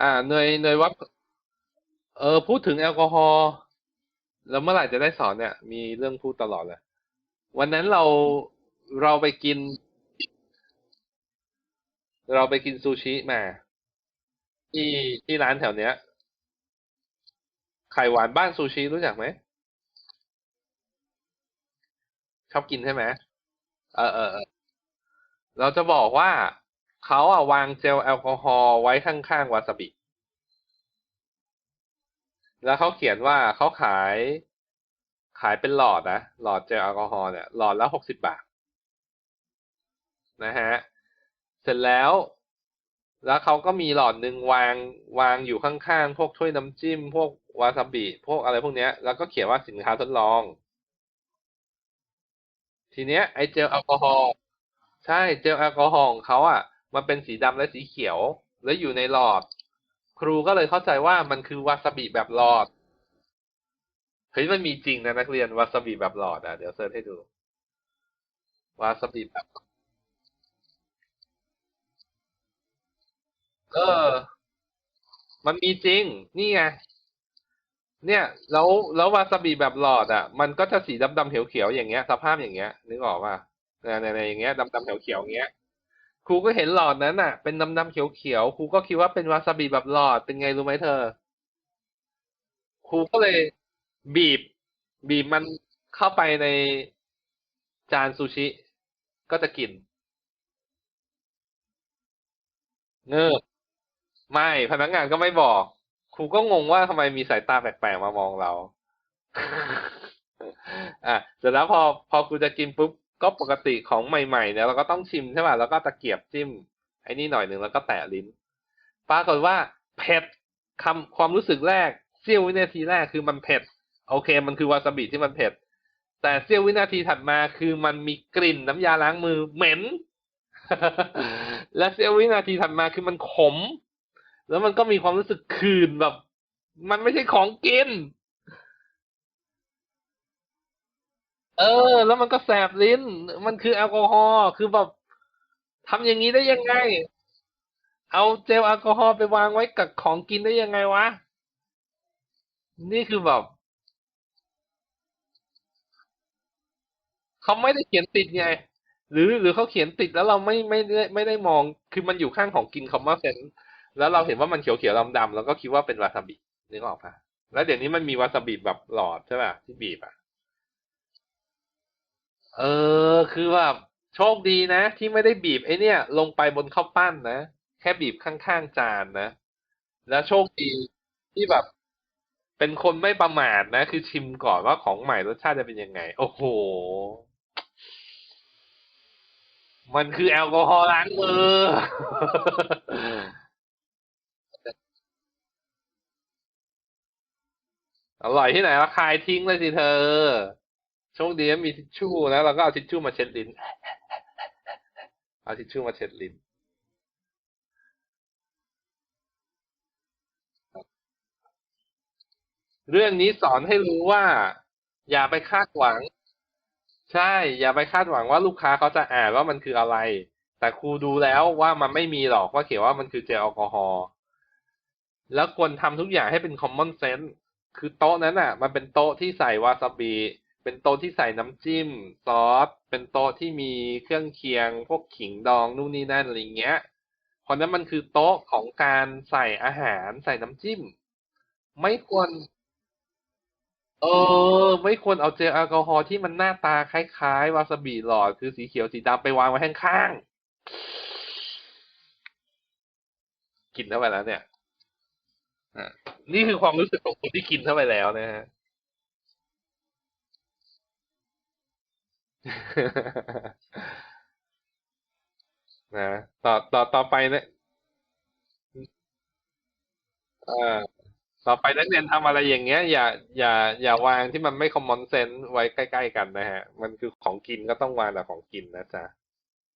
อ่าเนยเนยว่าเออ พูดถึงแอลกอฮอล์แล้วเมื่อไหร่จะได้สอนเนี่ย มีเรื่องพูดตลอดเลย วันนั้นเราเราไปกิน เราไปกินซูชิมา ที่ที่ร้านแถวเนี้ย ไข่หวานบ้านซูชิรู้จักไหม ชอบกินใช่ไหมเออเออเออเราจะบอกว่า เขาอะวางเจลแอลกอฮอล์ไว้ข้างๆวาซาบิ แล้วเขาเขียนว่าเขาขายขายเป็นหลอดนะ หลอดเจลแอลกอฮอล์เนี่ย หลอดละหกสิบบาท นะฮะ เสร็จแล้ว แล้วเขาก็มีหลอดหนึ่งวางวางอยู่ข้างๆ พวกถ้วยน้ำจิ้ม พวกวาซาบิ พวกอะไรพวกเนี้ย แล้วก็เขียนว่าสินค้าทดลอง ทีเนี้ยไอเจลแอลกอฮอล์ ใช่ เจลแอลกอฮอล์ของเขาอะ มันเป็นสีดำและสีเขียว แล้วอยู่ในหลอด ครูก็เลยเข้าใจว่ามันคือวาซาบิแบบหลอดเฮ้ยมันมีจริงนะนักเรียนวาซาบิแบบหลอดอะเดี๋ยวเซิร์ชให้ดูวาซาบิแบบเออ มันมีจริง นี่ไง เนี่ย แล้วแล้ววาซาบิแบบหลอดอะ มันก็จะสีดำๆเขียวๆอย่างเงี้ย สภาพอย่างเงี้ย นึกออกป่ะเนี่ยเนี่ยอย่างเงี้ยดำๆเขียวๆอย่างเงี้ย ครูก็เห็นหลอดนั้นอะ เป็นดำๆเขียวๆครูก็คิดว่าเป็นวาซาบิแบบหลอดเป็นไงรู้ไหมเธอ ครูก็เลยบีบ บีบมันเข้าไปในจานซูชิ ก็จะกิน เงอไม่พนักงานก็ไม่บอก ครูก็งงว่าทำไมมีสายตาแปลกๆมามองเรา อะเสร็จแล้วพอพอครูจะกินปุ๊บ ก็ปกติของใหม่ๆเนี่ยเราก็ต้องชิมใช่ป่ะแล้วก็ตะเกียบจิ้มไอ้นี่หน่อยหนึ่งแล้วก็แตะลิ้น ปรากฏว่าเผ็ดคำความรู้สึกแรกเสี้ยววินาทีแรกคือมันเผ็ดโอเค มันคือวาซาบิที่มันเผ็ด แต่เสี้ยววินาทีถัดมาคือมันมีกลิ่นน้ำยาล้างมือเหม็น และเสี้ยววินาทีถัดมาคือมันขม แล้วมันก็มีความรู้สึกคืนแบบ มันไม่ใช่ของกิน เออ แล้วมันก็แสบลิ้น มันคือแอลกอฮอล์คือแบบทำอย่างนี้ได้ยังไง เอาเจลแอลกอฮอล์ไปวางไว้กับของกินได้ยังไงวะ นี่คือแบบเขาไม่ได้เขียนติดไง หรือหรือเขาเขียนติดแล้วเราไม่ไม่ได้ไม่ได้มอง คือมันอยู่ข้างของกินคอมมอนเซนแล้วเราเห็นว่ามันเขียวเขียวดำดำแล้วก็คิดว่าเป็นวาซาบินึกออกปะแล้วเดี๋ยวนี้มันมีวาซาบิแบบหลอดใช่ป่ะที่บีบอะ เออ คือแบบโชคดีนะ ที่ไม่ได้บีบไอเนี่ย ลงไปบนข้าวปั้นนะ แค่บีบข้างๆจานนะ แล้วโชคดีที่แบบ เป็นคนไม่ประมาทนะ คือชิมก่อนว่าของใหม่รสชาติจะเป็นยังไง โอ้โห มันคือแอลกอฮอล์ล้างมือ อร่อยที่ไหนราคายทิ้งเลยสิเธอ โชคดีมีทิชชู่นะเราก็เอาทิชชู่มาเช็ดลิ้น เอาทิชชู่มาเช็ดลิ้นเรื่องนี้สอนให้รู้ว่า อย่าไปคาดหวัง ใช่ อย่าไปคาดหวังว่าลูกค้าเขาจะอ่านว่ามันคืออะไร แต่ครูดูแล้วว่ามันไม่มีหรอกว่าเขียนว่ามันคือเจลแอลกอฮอล์แล้วควรทำทุกอย่างให้เป็น common sense คือโต๊ะนั้นอะ มันเป็นโต๊ะที่ใส่วาซาบิ เป็นโต๊ะที่ใส่น้ำจิ้มซอส เป็นโต๊ะที่มีเครื่องเคียง พวกขิงดองนู่นนี่นั่นอะไรเงี้ยเพราะนั้นมันคือโต๊ะของการใส่อาหารใส่น้ำจิ้ม ไม่ควร เออ ไม่ควรเอาเจลแอลกอฮอล์ที่มันหน้าตาคล้ายๆ วาซาบิหลอดคือสีเขียวสีดำไปวางไว้ข้างๆกินเข้าไปแล้วเนี่ยนี่คือความรู้สึกของคนที่กินเข้าไปแล้วนะฮะ นะต่อต่อต่อไปเนี่ยอ่าต่อไปนักเรียนทำอะไรอย่างเงี้ย อย่า อย่า อย่าวางที่มันไม่ common sense ไว้ใกล้ ๆ กันนะฮะ มันคือของกินก็ต้องวางแต่ของกินนะจ๊ะ